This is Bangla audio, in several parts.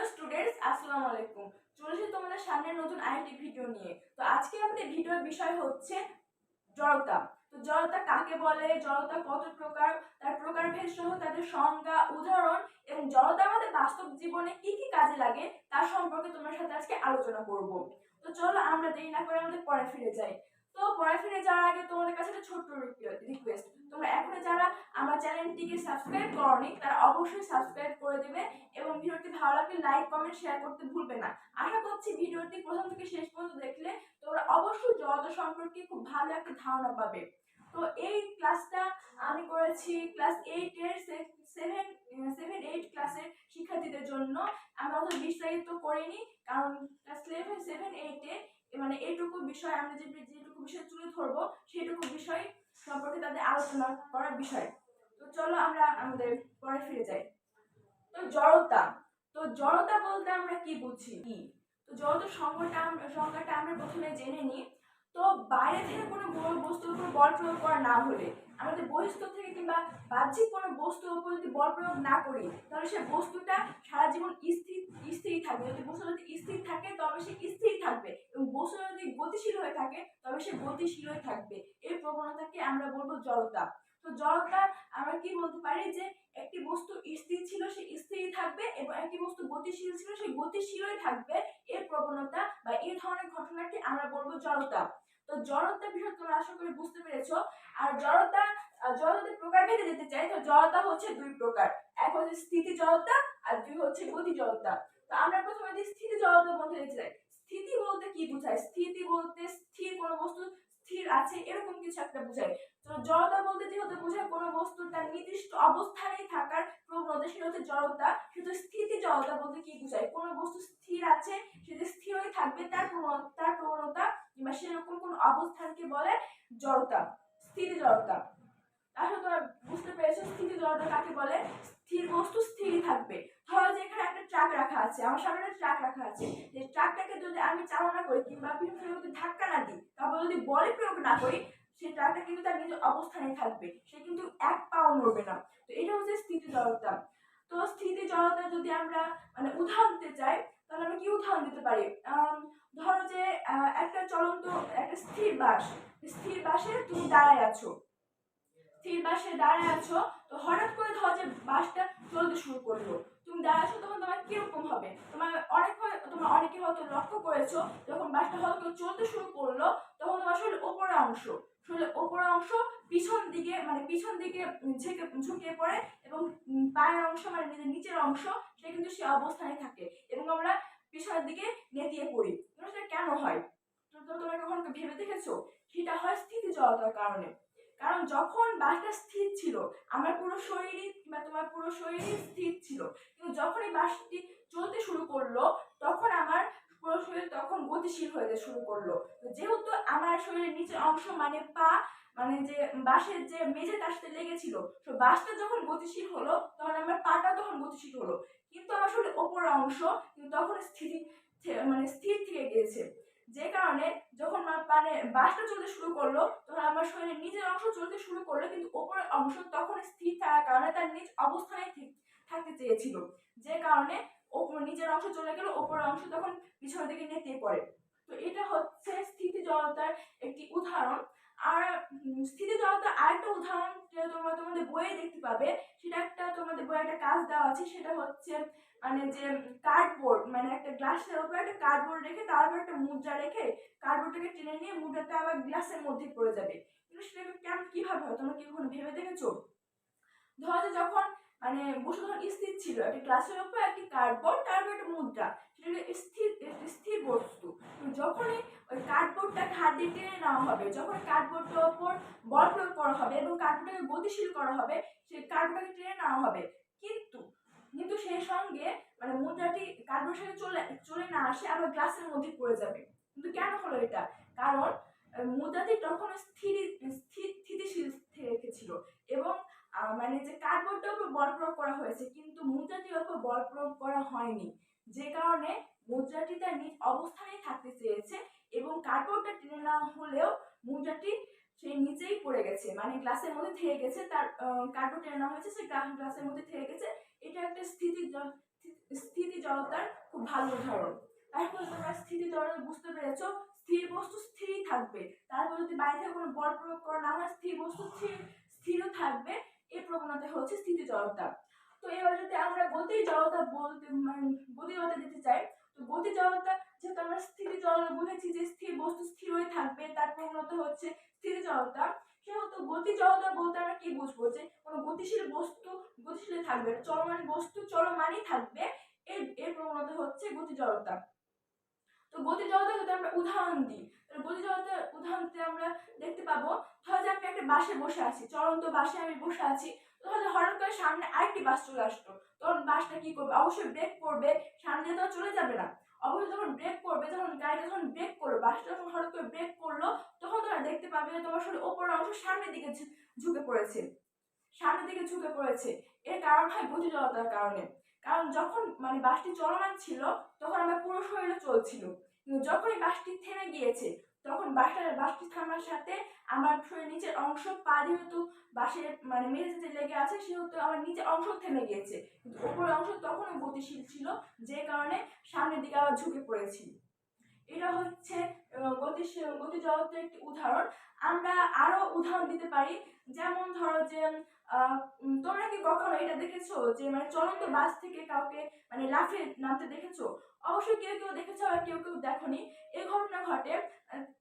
হ্যালো স্টুডেন্টস, আসসালামু আলাইকুম। চলে এসেছি তোমাদের সামনে নতুন আরেকটি ভিডিও নিয়ে। তো আজকে আমাদের ভিডিওর বিষয় হচ্ছে জড়তা। তো জড়তা কাকে বলে? জড়তা কত প্রকার? তার প্রকারভেদ সহ তাদের সংজ্ঞা, উদাহরণ এবং জড়তা আমাদের বাস্তব জীবনে কি কি কাজে লাগে তার সম্পর্কে তোমার সাথে আজকে আলোচনা করব। তো চলো আমরা দেরি না করে আমাদের পরে ফিরে যাই। তো পরে যাওয়ার আগে তোমাদের কাছে একটা ছোট্ট রিকোয়েস্ট তোমরা এখনও যারা আমার চ্যানেলটিকে সাবস্ক্রাইব করনি, তারা অবশ্যই সাবস্ক্রাইব করে দেবে এবং ভিডিওটি ভালো লাগলে লাইক কমেন্ট শেয়ার করতে ভুলবে না। আশা করছি ভিডিওটি প্রথম থেকে শেষ পর্যন্ত দেখলে তোমরা অবশ্যই জড়তা সম্পর্কে খুব ভালো একটা ধারণা পাবে। তো এই ক্লাসটা আমি করেছি ক্লাস এইটের সেভেন সেভেন এইট ক্লাসের শিক্ষার্থীদের জন্য। আমি অত বিস্তারিত করিনি, কারণ ক্লাস সেভেন সেভেন এইটে মানে এইটুকু বিষয় আমরা যে যেটুকু বিষয় তুলে ধরবো, সেইটুকু বিষয় সম্পর্কে তাদের আলোচনা করার বিষয়। তো চলো আমরা আমাদের পরে ফিরে যাই। তো জড়তা তো জড়তা বলতে আমরা কি বুঝি? কি? তো জড়তা সংজ্ঞাটা সংজ্ঞাটা আমরা প্রথমে জেনে নিই। তো বাইরে থেকে কোনো বস্তুর উপর বল প্রয়োগ করা না হলে, আমাদের বহিস্থ থেকে কিংবা বাহ্যিক কোনো বস্তুর উপর যদি বল প্রয়োগ না করি, তাহলে সে বস্তুটা সারা জীবন স্থির স্থির থাকবে যদি বস্তু যদি স্থির থাকে, তবে সে স্থির থাকবে। এবং বস্তু যদি গতিশীল হয়ে থাকে, তবে সে গতিশীলই থাকবে। এই প্রবণতাকে আমরা বলব জড়তা। তো জড়তা আমরা কি বলতে পারি যে, একটি বস্তু স্থির ছিল, সে স্থির থাকবে এবং একটি বস্তু গতিশীল ছিল, সে গতিশীলই থাকবে। এই প্রবণতা বা এই ধরনের ঘটনাকে আমরা বলব জড়তা। তো জড়তা বিষয় তোমরা আশা করি বুঝতে পেরেছ। আর জড়তা জড়তার প্রকার ভেদে যেতে চাই, তো জড়তা হচ্ছে দুই প্রকার। এক হচ্ছে স্থিতি জড়তা, আর দুই হচ্ছে গতি জড়তা। তো আমরা প্রথমে যদি স্থিতি জড়তা যেতে চাই স্থিতি বলতে কি বোঝায়? স্থিতি বলতে স্থির কোনো বস্তু, স্থির আছে এরকম কিছু একটা বোঝায়। তো জড়তা বলতে যেহেতু বোঝায়, কোনো বস্তু তার নির্দিষ্ট অবস্থানেই থাকার প্রবণতা, সেটা হচ্ছে জড়তা। স্থিতি জড়তা বলতে কি বোঝায়? কোনো বস্তু স্থির আছে সেটা স্থিরই থাকবে, তার তার প্রবণতা, কিংবা সেরকম কোনো অবস্থানকে বলে জড়তা, স্থিতি জড়তা। তাহলে তোমরা বুঝতে পেরেছ স্থিতি জড়তা কাকে বলে? স্থির বস্তু স্থিরই থাকবে ধরো যে এখানে একটা ট্রাক রাখা আছে, আমার সামনে ট্রাক রাখা আছে। যে ট্রাকটাকে যদি আমি চালনা করি কিংবা বিভিন্ন ধাক্কা না দিই, তারপর যদি বলে প্রয়োগ না করি সেই ট্রাকটা কিন্তু তার নিজের অবস্থানে থাকবে। সে কিন্তু এক পাও নড়বে না। তো এটা হচ্ছে স্থিতি জড়তা। তো স্থিতি জড়তা যদি আমরা মানে উদাহরণ দিতে চাই, তাহলে আমরা কি উদাহরণ দিতে পারি? ধরো যে একটা চলন্ত, একটা স্থির বাস। স্থির বাসে তুমি দাঁড়ায় আছো। স্থির বাসে দাঁড়ায় আছো তো হঠাৎ করে ধরো যে বাসটা চলতে শুরু করল, তুমি দাঁড়াচ্ছ তখন তোমার কীরকম হবে? তোমার অনেক তোমার অনেকে হয়তো লক্ষ্য করেছ, যখন বাসটা হয়তো চলতে শুরু করল, তখন তোমার শরীরের ওপরের অংশ, শরীরের ওপরের অংশ পিছন দিকে মানে পিছন দিকে ঝেঁকে, ঝুঁকিয়ে পড়ে এবং পায়ের অংশ মানে নিজের নিচের অংশ সেটা কিন্তু সে অবস্থানে থাকে এবং আমরা পিছনের দিকে নেতিয়ে পড়ি। সেটা কেন হয়? তো তোমরা কখনো ভেবে দেখেছ? সেটা হয় স্থিতি জড়তার কারণে। কারণ যখন বাসটা স্থির ছিল, আমার পুরো শরীরই কিংবা তোমার পুরো শরীরই স্থির ছিল। কিন্তু যখন এই বাসটি চলতে শুরু করল, তখন আমার পুরো শরীর তখন গতিশীল হয়ে শুরু করল। যেহেতু আমার শরীরের নিচের অংশ মানে পা মানে যে বাসের যে মেঝে তার সাথে লেগেছিল, তো বাসটা যখন গতিশীল হলো, তখন আমার পাটা তখন গতিশীল হলো। কিন্তু আমার শরীরের ওপরের অংশ তখন স্থিতি থে- মানে স্থির থেকে গিয়েছে। যে কারণে যখন মানে বাসটা চলতে শুরু করল আমার শরীরের নিজের অংশ চলতে শুরু করল, কিন্তু ওপরের অংশ তখন স্থির থাকার কারণে তার নিজ অবস্থানে থাকতে চেয়েছিল। যে কারণে ওপর নিজের অংশ চলে গেল, ওপরের অংশ তখন পিছনের দিকে নেতিয়ে পড়ে। তো এটা হচ্ছে স্থিতি জড়তার একটি উদাহরণ। আর স্থিতি জড়তার আরেকটা উদাহরণ যেটা তোমরা তোমাদের বইয়ে দেখতে পাবে, সেটা একটা তোমাদের বইয়ে একটা কাজ দেওয়া আছে, সেটা হচ্ছে মানে যে কার্ডবোর্ড মানে একটা গ্লাসের উপর একটা কার্ডবোর্ড রেখে তার উপর একটা মুদ্রা রেখে কার্ডবোর্ডটাকে টেনে নিয়ে মুদ্রাটা আবার গ্লাসের মধ্যে পড়ে যাবে। কিন্তু সেটাকে কেমন, কীভাবে হয়, তোমরা কি কখনো ভেবে দেখেছ? ধরো যখন মানে বসে যখন স্থির ছিল, একটি গ্লাসের উপর একটি কার্ডবোর্ড তার উপর একটা মুদ্রা, সেটা স্থির স্থির বস্তু। যখনই ওই কার্ডবোর্ডটাকে হাত দিয়ে টেনে নেওয়া হবে যখন কার্ডবোর্ডটার উপর বল প্রয়োগ করা হবে এবং কার্ডবোর্ডটাকে গতিশীল করা হবে, সেই কার্ডবোর্ডটাকে টেনে নেওয়া হবে। কিন্তু কিন্তু সেই সঙ্গে মানে মুদ্রাটি কার্ডবোর্ডের সাথে চলে চলে না আসে, আবার গ্লাসের মধ্যে পড়ে যাবে। কিন্তু কেন হলো এটা? কারণ, মুদ্রাটি তখন স্থির স্থিতিশীল রেখেছিল এবং মানে যে কার্ডবোর্ডটার উপর বল প্রয়োগ করা হয়েছে, কিন্তু মুদ্রাটির উপর বল প্রয়োগ করা হয়নি। যে কারণে মুদ্রাটি তার নিজ অবস্থানেই থাকতে চেয়েছে এবং কার্ডবোর্ডটা টেনে নেওয়া হলেও মুদ্রাটি সেই নিচেই পড়ে গেছে মানে গ্লাসের মধ্যে থেকে গেছে, তার কার্ডবোর্ড টেনে নেওয়া হয়েছে সেই গ্লাসের মধ্যে থেকে গেছে। এটা একটা স্থিতি স্থিতি জড়তার খুব ভালো উদাহরণ। তারপরে তোমরা স্থিতি জড়তা বুঝতে পেরেছ, স্থির বস্তু স্থিরই থাকবে। তারপর যদি বাইরে কোনো বল প্রয়োগ করা না হয়, স্থির বস্তু স্থির, স্থিরও থাকবে। এই প্রবণতা হচ্ছে স্থিতি জড়তা। তো এবার যদি আমরা গতি জড়তা বলতে মানে গতি জড়তা দিতে চাই, তো গতি জড়তা যেহেতু আমরা স্থিতি জড়তা বুঝেছি যে স্থির বস্তু স্থিরই থাকবে, তার প্রবণতা হচ্ছে স্থিতি জড়তা। সেহেতু গতি জড়তা বলতে আমরা কি বুঝব? যে কোনো গতিশীল বস্তু গতিশীল থাকবে, চলমান বস্তু চলমানই থাকবে। এর এর প্রবণতা হচ্ছে গতি জড়তা। তো গতি জড়তা যদি আমরা উদাহরণ দিই, তাহলে গতি জড়তার উদাহরণ দিতে আমরা দেখতে পাবো, ধরো যে আমি একটা বাসে বসে আছি, চলন্ত বাসে আমি বসে আছি তাহলে হঠাৎ করে সামনে আরেকটি বাস চলে আসলো, তখন বাসটা কি করবে? অবশ্যই ব্রেক করবে, সামনে তো চলে যাবে না। অবশ্যই যখন ব্রেক করবে, যখন গাড়িটা যখন ব্রেক করল, বাসটা যখন হঠাৎ করে ব্রেক করল, তখন তোমরা দেখতে পাবে তোমার শরীর ওপরের অংশ সামনের দিকে ঝুঁকে পড়েছে। সামনের দিকে ঝুঁকে পড়েছে। এর কারণ হয় গতি জড়তার কারণে। কারণ যখন মানে বাসটি চলমান ছিল, তখন আমার পুরো শরীরে চলছিল। কিন্তু যখনই বাসটি থেমে গিয়েছে, তখন বাসটা, বাসটি থামার সাথে আমার শরীরের নিচের অংশ, পা যেহেতু বাসের মানে মেঝেতে লেগে আছে, সেহেতু আমার নিচের অংশ থেমে গিয়েছে। কিন্তু উপরের অংশ তখনও গতিশীল ছিল, যে কারণে সামনের দিকে আবার ঝুঁকে পড়েছি। এটা হচ্ছে গতি জগতের একটি উদাহরণ। আমরা আরও উদাহরণ দিতে পারি। যেমন ধরো যে তোমরা কি কখনো এটা দেখেছ? যে মানে চলন্ত বাস থেকে কাউকে মানে লাফে নামতে দেখেছ? অবশ্যই কেউ কেউ দেখেছ আর কেউ কেউ দেখোনি। এই ঘটনা ঘটে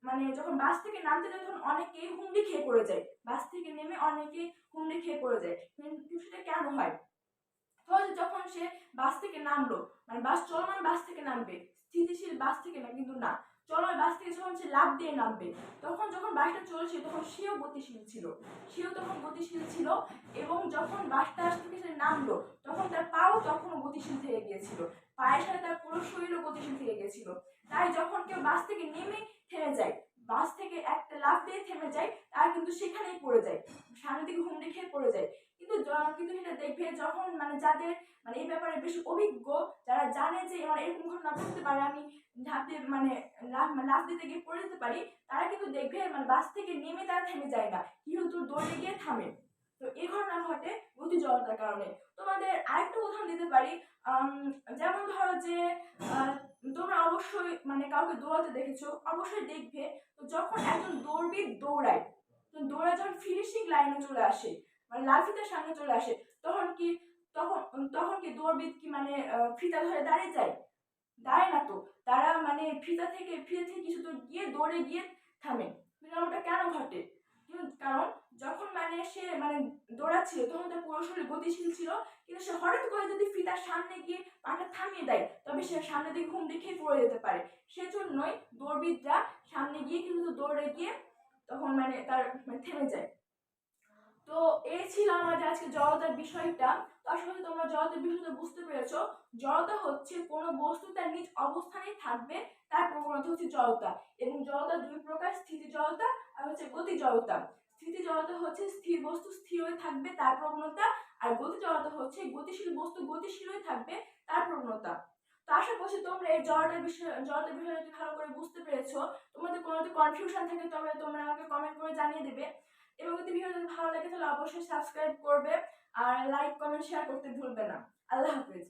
মানে যখন বাস থেকে নামতে যায়, তখন অনেকেই হুমড়ি খেয়ে পড়ে যায়। বাস থেকে নেমে অনেকেই হুমড়ি খেয়ে পড়ে যায়। কিন্তু সেটা কেন হয়? ধরো যখন সে বাস থেকে নামলো মানে বাস, চলমান বাস থেকে নামবে, স্থিতিশীল বাস থেকে না, কিন্তু না। চলমান বাস থেকে যখন সে লাভ দিয়ে নামবে, তখন যখন বাসটা চলছে, তখন সেও গতিশীল ছিল। সেও তখন গতিশীল ছিল এবং যখন বাসটা থেকে সে নামলো, তখন তার পাও তখনও গতিশীল থেকে গিয়েছিল। পায়ের সাথে তার পুরো শরীরও গতিশীল থেকে গিয়েছিল। তাই যখন কেউ বাস থেকে নেমে থেমে যায়, বাস থেকে একটা লাফ দিয়ে থেমে যায়, তার কিন্তু সেখানেই পড়ে যায়, সামনের দিকে খেয়ে পড়ে যায়। কিন্তু সেটা দেখবে যখন মানে যাদের মানে এই ব্যাপারে বেশি অভিজ্ঞ, যারা জানে যে আমার এরকম ঘটনা ঘটতে পারে, আমি দিয়ে মানে লাফ মানে দিতে গিয়ে পড়ে যেতে পারি, তারা কিন্তু দেখবে মানে বাস থেকে নেমে তারা থেমে যায় না। কিন্তু দৌড়ে গিয়ে থামে। তো এই ঘটনা ঘটে গতি জড়তার কারণে। তোমাদের আরেকটা উদাহরণ দিতে পারি যেমন ধরো যে তোমরা অবশ্যই মানে কাউকে দৌড়াতে দেখেছ, অবশ্যই দেখবে, তো যখন একজন দৌড়বিদ দৌড়ায়, তো দৌড়ায় যখন ফিনিশিং লাইনে চলে আসে মানে লাফিতে সামনে চলে আসে, তখন কি, তখন তখন কি দৌড়বিদ কি মানে ফিতা ধরে দাঁড়িয়ে যায়? দাঁড়ায় না তো, তারা মানে ফিতা থেকে ফিতা থেকে কিছু তো গিয়ে দৌড়ে গিয়ে থামে। এমনটা কেন ঘটে? কারণ যখন মানে সে মানে দৌড়াচ্ছিল, তখন তার পুরো শরীর গতিশীল ছিল, কিন্তু সে হঠাৎ করে যদি ফিতার সামনে গিয়ে পাটা থামিয়ে দেয়, তবে সে সামনে দিকে ঘুম দেখে পড়ে যেতে পারে। সেজন্যই দৌড়বিদরা সামনে গিয়ে কিন্তু দৌড়ে গিয়ে তখন মানে তার মানে থেমে যায়। তো এই ছিল আমাদের আজকে জড়তার বিষয়টা। তো আশা করি তোমরা জড়তার বিষয়টা বুঝতে পেরেছ। জড়তা হচ্ছে কোনো বস্তু তার নিজ অবস্থানেই থাকবে, তার প্রবণতা হচ্ছে জড়তা। এবং জড়তা দুই প্রকার, স্থিতি জড়তা আর হচ্ছে গতি জড়তা। স্থিতি জড়তা হচ্ছে স্থির বস্তু স্থির হয়ে থাকবে, তার প্রবণতা। আর গতি জড়তা হচ্ছে গতিশীল বস্তু গতিশীল হয়ে থাকবে, তার প্রবণতা। তো আশা করছি তোমরা এই জড়তার বিষয় জড়তার বিষয়টি ভালো করে বুঝতে পেরেছ। তোমাদের কোনো কনফিউশন থাকে, তবে তোমরা আমাকে কমেন্ট করে জানিয়ে দেবে। এবং যদি ভিডিও যদি ভালো লাগে তাহলে অবশ্যই সাবস্ক্রাইব করবে আর লাইক কমেন্ট শেয়ার করতে ভুলবে না। আল্লাহ হাফিজ।